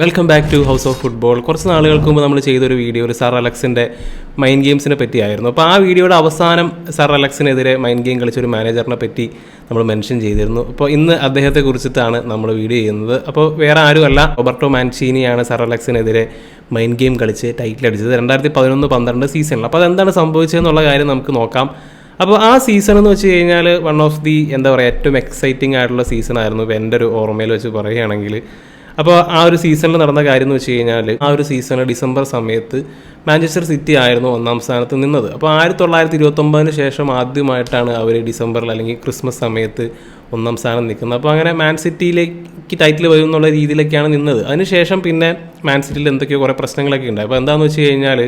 Welcome back to house of football കുറച്ച് നാളുകൾക്ക് മുമ്പ് നമ്മൾ ചെയ്തൊരു വീഡിയോ ഒരു സർ അലക്സിന്റെ മൈൻഡ് ഗെയിംസിനെ പറ്റിയായിരുന്നു. അപ്പോൾ ആ വീഡിയോയുടെ അവസാനം സർ അലക്സിനെതിരെ മൈൻഡ് ഗെയിം കളിച്ച ഒരു മാനേജറിനെ പറ്റി നമ്മൾ മെൻഷൻ ചെയ്തിരുന്നു. അപ്പോൾ ഇന്ന് അദ്ദേഹത്തെ കുറിച്ചിട്ടാണ് നമ്മൾ വീഡിയോ ചെയ്യുന്നത്. അപ്പോൾ വേറെ ആരുമല്ല റോബർട്ടോ മാൻഷീനിയാണ് സർ അലക്സിനെതിരെ മൈൻഡ് ഗെയിം കളിച്ച് ടൈറ്റിൽ അടിച്ചത് രണ്ടായിരത്തി പതിനൊന്ന് പന്ത്രണ്ട് സീസണിൽ അപ്പോൾ അതെന്താണ് സംഭവിച്ചതെന്നുള്ള കാര്യം നമുക്ക് നോക്കാം. അപ്പോൾ ആ സീസൺ എന്ന് വെച്ച് കഴിഞ്ഞാൽ വൺ ഓഫ് ദി എന്താ പറയുക ഏറ്റവും എക്സൈറ്റിംഗ് ആയിട്ടുള്ള സീസൺ ആയിരുന്നു എന്റെ ഒരു ഓർമ്മയിൽ വെച്ച് പറയുകയാണെങ്കിൽ. അപ്പോൾ ആ ഒരു സീസണിൽ നടന്ന കാര്യം എന്ന് വെച്ച് കഴിഞ്ഞാൽ ആ ഒരു സീസണിൽ ഡിസംബർ സമയത്ത് മാഞ്ചസ്റ്റർ സിറ്റി ആയിരുന്നു ഒന്നാം സ്ഥാനത്ത് നിന്നത്. അപ്പോൾ ആയിരത്തി തൊള്ളായിരത്തി ഇരുപത്തൊമ്പതിന് ശേഷം ആദ്യമായിട്ടാണ് അവർ ഡിസംബറിൽ അല്ലെങ്കിൽ ക്രിസ്മസ് സമയത്ത് ഒന്നാം സ്ഥാനം നിൽക്കുന്നത്. അപ്പോൾ അങ്ങനെ മാൻ സിറ്റിയിലേക്ക് ടൈറ്റിൽ വരും എന്നുള്ള രീതിയിലൊക്കെയാണ് നിന്നത്. അതിനുശേഷം പിന്നെ മാൻ സിറ്റിയിൽ എന്തൊക്കെയോ കുറേ പ്രശ്നങ്ങളൊക്കെ ഉണ്ടായി. അപ്പോൾ എന്താണെന്ന് വെച്ച് കഴിഞ്ഞാൽ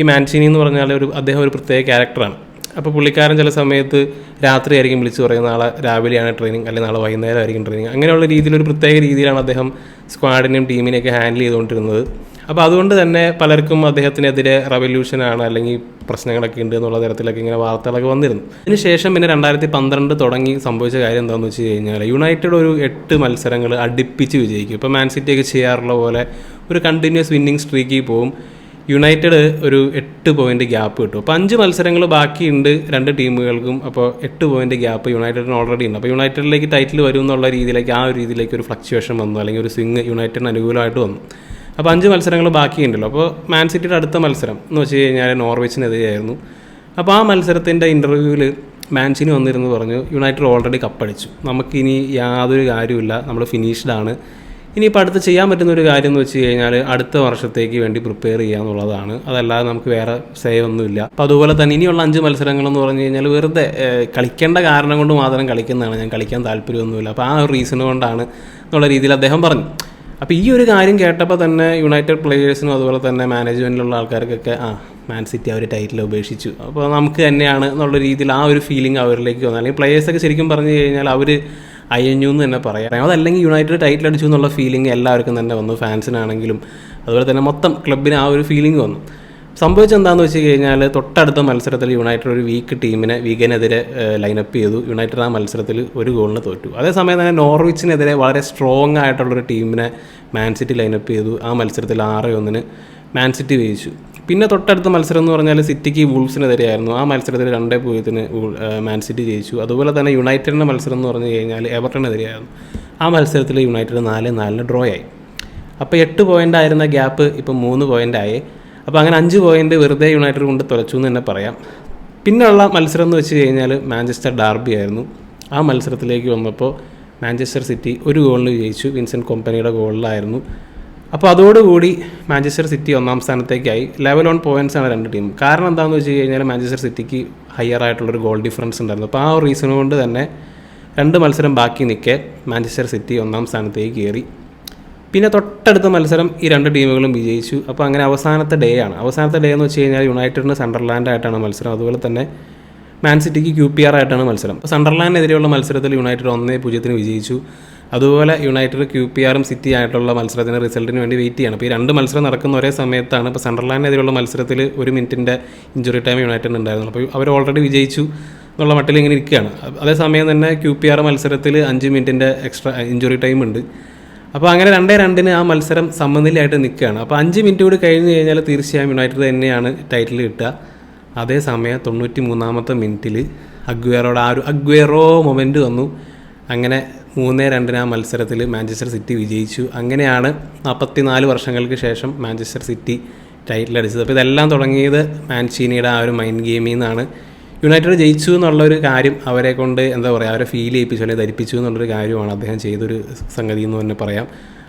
ഈ മാൻസിനി എന്ന് പറഞ്ഞാൽ ഒരു അദ്ദേഹം ഒരു പ്രത്യേക ക്യാരക്ടറാണ് അപ്പോൾ പുള്ളിക്കാരൻ ചില സമയത്ത് രാത്രി ആയിരിക്കും വിളിച്ച് പറയും നാളെ രാവിലെയാണ് ട്രെയിനിങ് അല്ലെങ്കിൽ നാളെ വൈകുന്നേരം ആയിരിക്കും ട്രെയിനിങ് അങ്ങനെയുള്ള രീതിയിൽ ഒരു പ്രത്യേക രീതിയിലാണ് അദ്ദേഹം സ്ക്വാഡിനെയും ടീമിനെയൊക്കെ ഹാൻഡിൽ ചെയ്തുകൊണ്ടിരുന്നത്. അപ്പോൾ അതുകൊണ്ട് തന്നെ പലർക്കും അദ്ദേഹത്തിനെതിരെ റവല്യൂഷനാണ് അല്ലെങ്കിൽ പ്രശ്നങ്ങളൊക്കെ ഉണ്ട് എന്നുള്ള തരത്തിലൊക്കെ ഇങ്ങനെ വാർത്തകളൊക്കെ വന്നിരുന്നു. അതിനുശേഷം പിന്നെ രണ്ടായിരത്തി പന്ത്രണ്ട് തുടങ്ങി സംഭവിച്ച കാര്യം എന്താണെന്ന് വെച്ച് കഴിഞ്ഞാൽ യുണൈറ്റഡ് ഒരു എട്ട് മത്സരങ്ങൾ അടുപ്പിച്ച് വിജയിക്കും. ഇപ്പോൾ മാൻ സിറ്റിയൊക്കെ ചെയ്യാറുള്ള പോലെ ഒരു കണ്ടിന്യൂസ് വിന്നിങ് സ്ട്രീക്കിൽ പോവും. യുണൈറ്റഡ് ഒരു എട്ട് പോയിന്റ് ഗ്യാപ്പ് കിട്ടും. അപ്പോൾ അഞ്ച് മത്സരങ്ങൾ ബാക്കിയുണ്ട് രണ്ട് ടീമുകൾക്കും. അപ്പോൾ എട്ട് പോയിന്റ് ഗ്യാപ്പ് യുണൈറ്റഡിന് ഓൾറെഡി ഉണ്ട്. അപ്പോൾ യുണൈറ്റഡിലേക്ക് ടൈറ്റിൽ വരും എന്നുള്ള രീതിയിലേക്ക് ആ ഒരു രീതിയിലേക്ക് ഒരു ഫ്ലക്ച്വേഷൻ വന്നു. അല്ലെങ്കിൽ ഒരു സ്വിങ് യുണൈറ്റഡിന് അനുകൂലമായിട്ട് വന്നു. അപ്പോൾ അഞ്ച് മത്സരങ്ങൾ ബാക്കിയുണ്ടല്ലോ. അപ്പോൾ മാൻ സിറ്റിയുടെ അടുത്ത മത്സരം എന്ന് വെച്ച് കഴിഞ്ഞാൽ നോർവിച്ചിനെതിരെയായിരുന്നു അപ്പോൾ ആ മത്സരത്തിന്റെ ഇന്റർവ്യൂവിൽ മാൻസിന് വന്നിരുന്നു പറഞ്ഞു. യുണൈറ്റഡ് ഓൾറെഡി കപ്പടിച്ചു നമുക്കിനി യാതൊരു കാര്യമില്ല നമ്മൾ ഫിനിഷ്ഡാണ് ഇനിയിപ്പോൾ അടുത്ത് ചെയ്യാൻ പറ്റുന്ന ഒരു കാര്യം എന്ന് വെച്ച് കഴിഞ്ഞാൽ അടുത്ത വർഷത്തേക്ക് വേണ്ടി പ്രിപ്പയർ ചെയ്യുക എന്നുള്ളതാണ്. അതല്ലാതെ നമുക്ക് വേറെ സേവ് ഒന്നുമില്ല. അപ്പോൾ അതുപോലെ തന്നെ ഇനിയുള്ള അഞ്ച് മത്സരങ്ങൾ എന്ന് പറഞ്ഞു കഴിഞ്ഞാൽ വെറുതെ കളിക്കേണ്ട കാരണം കൊണ്ട് മാത്രം കളിക്കുന്നതാണ്. ഞാൻ കളിക്കാൻ താല്പര്യമൊന്നുമില്ല. അപ്പോൾ ആ ഒരു റീസൺ കൊണ്ടാണ് എന്നുള്ള രീതിയിൽ അദ്ദേഹം പറഞ്ഞു. അപ്പോൾ ഈ ഒരു കാര്യം കേട്ടപ്പോൾ തന്നെ യുണൈറ്റഡ് പ്ലേയേഴ്സിനും അതുപോലെ തന്നെ മാനേജ്മെന്റിലുള്ള ആൾക്കാർക്കൊക്കെ ആ മാൻ സിറ്റി അവർ ടൈറ്റിൽ ഉപേക്ഷിച്ചു. അപ്പോൾ നമുക്ക് തന്നെയാണ് എന്നുള്ള രീതിയിൽ ആ ഒരു ഫീലിംഗ് അവരിലേക്ക് വന്നു അല്ലെങ്കിൽ പ്ലേയേഴ്സൊക്കെ ശരിക്കും പറഞ്ഞു കഴിഞ്ഞാൽ അവർ അയഞ്ഞു എന്ന് തന്നെ പറയാം. അതല്ലെങ്കിൽ യുണൈറ്റഡ് ടൈറ്റിൽ അടിച്ചു എന്നുള്ള ഫീലിംഗ് എല്ലാവർക്കും തന്നെ വന്നു. ഫാൻസിനാണെങ്കിലും അതുപോലെ തന്നെ മൊത്തം ക്ലബിന് ആ ഒരു ഫീലിംഗ് വന്നു. സംഭവിച്ചത് എന്താണെന്ന് വെച്ച് കഴിഞ്ഞാൽ തൊട്ടടുത്ത മത്സരത്തിൽ യുണൈറ്റഡ് ഒരു വീക്ക് ടീമിനെ വീഗനെതിരെ ലൈനപ്പ് ചെയ്തു. യുണൈറ്റഡ് ആ മത്സരത്തിൽ ഒരു ഗോളിന് തോറ്റു. അതേസമയം തന്നെ നോർവിച്ചിനെതിരെ വളരെ സ്ട്രോങ് ആയിട്ടുള്ളൊരു ടീമിനെ മാൻ സിറ്റി ലൈനപ്പ് ചെയ്തു. ആ മത്സരത്തിൽ ആറ് ഒന്നിന് മാൻ സിറ്റി ജയിച്ചു പിന്നെ തൊട്ടടുത്ത മത്സരം എന്ന് പറഞ്ഞാൽ സിറ്റിക്ക് വൂൾസിനെതിരെയായിരുന്നു ആ മത്സരത്തിൽ രണ്ടേ പൂജ്യത്തിന് വൂൾ- ഏഹ് മാൻ സിറ്റി ജയിച്ചു. അതുപോലെ തന്നെ യുണൈറ്റഡിന്റെ മത്സരം എന്ന് പറഞ്ഞു കഴിഞ്ഞാൽ എവർട്ടണെതിരെയായിരുന്നു ആ മത്സരത്തിൽ യുണൈറ്റഡ് നാല് നാലിന് ഡ്രോ ആയി. അപ്പോൾ എട്ട് പോയിന്റ് ആയിരുന്ന ഗ്യാപ്പ് ഇപ്പോൾ മൂന്ന് പോയിന്റ് ആയി. അപ്പോൾ അങ്ങനെ അഞ്ച് പോയിന്റ് വെറുതെ യുണൈറ്റഡ് കൊണ്ട് തുലച്ചു എന്ന് തന്നെ പറയാം. പിന്നെയുള്ള മത്സരം എന്ന് വെച്ച് കഴിഞ്ഞാൽ മാഞ്ചസ്റ്റർ ഡാർബി ആയിരുന്നു. ആ മത്സരത്തിലേക്ക് വന്നപ്പോൾ മാഞ്ചസ്റ്റർ സിറ്റി ഒരു ഗോളിന് ജയിച്ചു. വിൻസെന്റ് കൊമ്പനിയുടെ ഗോളിലായിരുന്നു അപ്പോൾ അതോടുകൂടി മാഞ്ചസ്റ്റർ സിറ്റി ഒന്നാം സ്ഥാനത്തേക്കായി. ലെവൽ ഓൺ പോയിന്റ്സ് ആണ് രണ്ട് ടീം കാരണം എന്താണെന്ന് വെച്ച് കഴിഞ്ഞാൽ മാഞ്ചസ്റ്റർ സിറ്റിക്ക് ഹയർ ആയിട്ടുള്ളൊരു ഗോൾ ഡിഫറൻസ് ഉണ്ടായിരുന്നു. അപ്പോൾ ആ ഒരു റീസൺ കൊണ്ട് തന്നെ രണ്ട് മത്സരം ബാക്കി നിൽക്കെ മാഞ്ചസ്റ്റർ സിറ്റി ഒന്നാം സ്ഥാനത്തേക്ക് കയറി. പിന്നെ തൊട്ടടുത്ത മത്സരം ഈ രണ്ട് ടീമുകളും വിജയിച്ചു. അപ്പോൾ അങ്ങനെ അവസാനത്തെ ഡേ ആണ്. അവസാനത്തെ ഡേ എന്ന് വെച്ച് കഴിഞ്ഞാൽ യുണൈറ്റഡിന് സണ്ടർലാൻഡ് ആയിട്ടാണ് മത്സരം. അതുപോലെ തന്നെ മാൻ സിറ്റിക്ക് ക്യു പി ആർ ആയിട്ടാണ് മത്സരം. അപ്പോൾ സണ്ടർലാൻഡിനെതിരെയുള്ള മത്സരത്തിൽ യുണൈറ്റഡ് ഒന്നേ പൂജ്യത്തിന് വിജയിച്ചു. അതുപോലെ യുണൈറ്റഡ് ക്യു പി ആറും സിറ്റി ആയിട്ടുള്ള മത്സരത്തിന് റിസൾട്ടിന് വേണ്ടി വെയിറ്റ് ചെയ്യണം. അപ്പോൾ ഈ രണ്ട് മത്സരം നടക്കുന്ന ഒരേ സമയത്താണ് ഇപ്പോൾ സണ്ടർലാൻഡിനെതിരെയുള്ള മത്സരത്തിൽ ഒരു മിനിറ്റിന്റെ ഇഞ്ചുറി ടൈം യുണൈറ്റഡ് ഉണ്ടായിരുന്നു അപ്പോൾ അവർ ഓൾറെഡി വിജയിച്ചു എന്നുള്ള മട്ടിൽ ഇങ്ങനെ ഇരിക്കുകയാണ് അതേസമയം തന്നെ ക്യു പി ആർ മത്സരത്തിൽ അഞ്ച് മിനിറ്റിന്റെ എക്സ്ട്രാ ഇഞ്ചുറി ടൈം ഉണ്ട്. അപ്പോൾ അങ്ങനെ രണ്ടേ രണ്ടിന് ആ മത്സരം സമനിലയായിട്ട് നിൽക്കുകയാണ്. അപ്പോൾ അഞ്ച് മിനിറ്റ് കൂടി കഴിഞ്ഞ് കഴിഞ്ഞാൽ തീർച്ചയായും യുണൈറ്റഡ് തന്നെയാണ് ടൈറ്റിൽ കിട്ടുക അതേസമയം തൊണ്ണൂറ്റി മൂന്നാമത്തെ മിനിറ്റിൽ അഗ്വേറോടെ ആ ഒരു അഗ്വേറോ മൊമെന്റ് വന്നു. അങ്ങനെ മൂന്നേ രണ്ടിന് ആ മത്സരത്തിൽ മാഞ്ചസ്റ്റർ സിറ്റി വിജയിച്ചു. അങ്ങനെയാണ് നാൽപ്പത്തി നാല് വർഷങ്ങൾക്ക് ശേഷം മാഞ്ചസ്റ്റർ സിറ്റി ടൈറ്റിൽ അടിച്ചത്. അപ്പോൾ ഇതെല്ലാം തുടങ്ങിയത് മാൻസീനിയുടെ ആ ഒരു മൈൻഡ് ഗെയിമിൽ നിന്നാണ്. യുണൈറ്റഡ് ജയിച്ചു എന്നുള്ളൊരു കാര്യം അവരെ കൊണ്ട് എന്താ പറയുക അവരെ ഫീൽ ചെയ്യിപ്പിച്ചു അല്ലെങ്കിൽ ധരിപ്പിച്ചു എന്നുള്ളൊരു കാര്യമാണ് അദ്ദേഹം ചെയ്തൊരു സംഗതി എന്ന് തന്നെ പറയാം.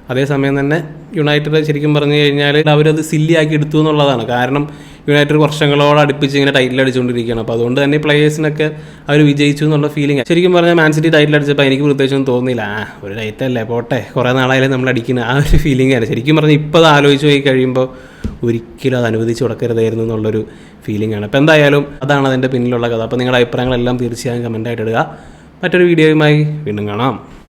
അതേസമയം തന്നെ യുണൈറ്റഡ് ശരിക്കും പറഞ്ഞു കഴിഞ്ഞാൽ അവരത് സില്ലിയാക്കി എടുത്തു എന്നുള്ളതാണ്. കാരണം യുണൈറ്റഡ് വർഷങ്ങളോട് അടുപ്പിച്ച് ഇങ്ങനെ ടൈറ്റിൽ അടിച്ചുകൊണ്ടിരിക്കുകയാണ്. അപ്പോൾ അതുകൊണ്ട് തന്നെ പ്ലേയേഴ്സിനൊക്കെ അവർ വിജയിച്ചു എന്നുള്ള ഫീലിംഗ് ശരിക്കും പറഞ്ഞാൽ മാൻ സിറ്റി ടൈറ്റിൽ അടിച്ചപ്പോൾ എനിക്ക് പ്രത്യേകിച്ചൊന്നും തോന്നിയില്ല ആ ഒരു ടൈറ്റല്ലേ പോട്ടെ. കുറേ നാളായാലും നമ്മൾ അടിക്കുന്ന ആ ഒരു ഫീലിംഗ് ആണ്. ശരിക്കും പറഞ്ഞാൽ ഇപ്പോൾ അത് ആലോചിച്ച് പോയി കഴിയുമ്പോൾ ഒരിക്കലും അത് അനുവദിച്ച് കൊടുക്കരുതായിരുന്നു എന്നുള്ളൊരു ഫീലിംഗ് ആണ്. അപ്പോൾ എന്തായാലും അതാണ് അതിന്റെ പിന്നിലുള്ള കഥ. അപ്പോൾ നിങ്ങളുടെ അഭിപ്രായങ്ങളെല്ലാം തീർച്ചയായും കമന്റായിട്ട് ഇടുക. മറ്റൊരു വീഡിയോയുമായി വീണ്ടും കാണാം.